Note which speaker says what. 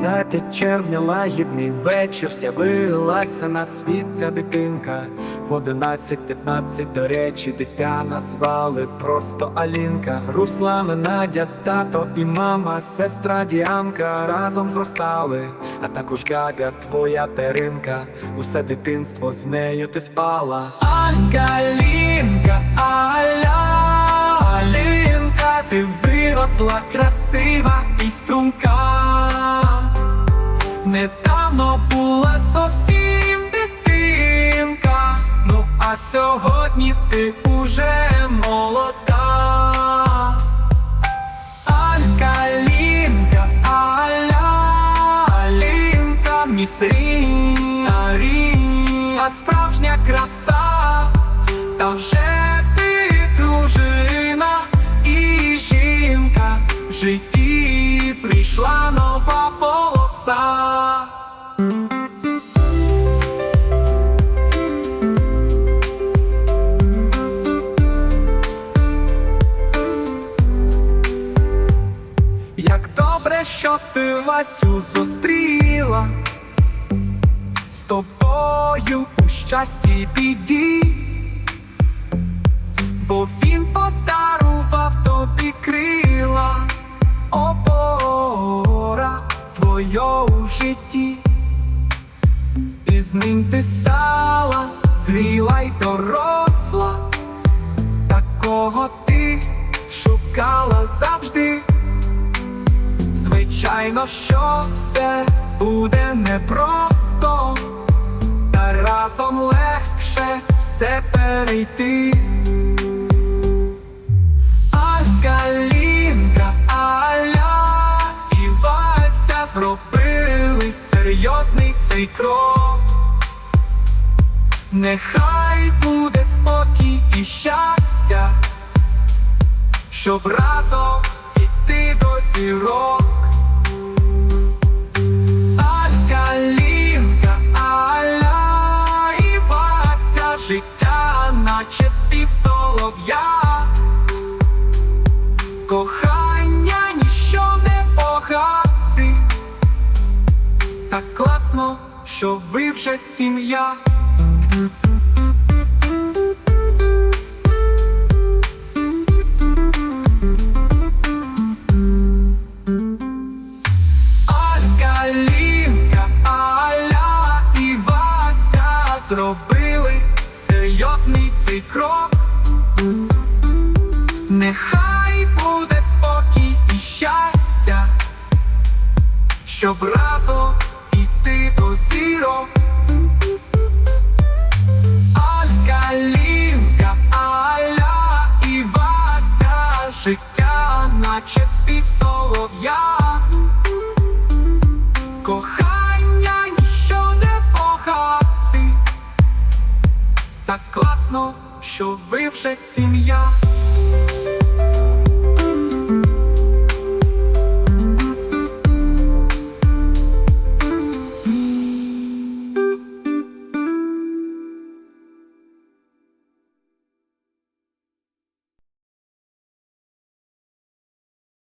Speaker 1: 15 червня, лагідний вечір, з'явилася на світ ця дитинка. В 11-15, до речі, дитя назвали просто Алінка. Руслана, Надя, тато і мама, сестра Діанка разом зростали, а також Гага, твоя теринка. Усе дитинство з нею ти спала. Ангелінка, Аля, Алінка, ти виросла красива і струнка. Недавно була зовсім дитинка, ну а сьогодні ти уже молода. Алькалінка, аля, алінка, місрія, рія, справжня краса, та вже ти дружина і жінка, нова полоса. Як добре, що ти Васю зустріла з тобою у щасті біді, бо він подарував житті, і з ним ти стала зріла й доросла, такого ти шукала завжди. Звичайно, що все буде непросто, та разом легше все перейти. Ангелінка, серйозний цей крок. Нехай буде спокій і щастя, щоб разом іти до зірок. Алькалінка, Аля і Вася, життя, наче спів солов'я. Кохання Так класно, що ви вже сім'я. Алькалінка, Аля і Вася зробили серйозний цей крок. Нехай буде спокій і щастя, щоб разом іти до зірок. Алькалінка, Аля і Вася, життя, наче спів солов'я. Кохання ніщо не погасить. Так класно, що ви вже сім'я.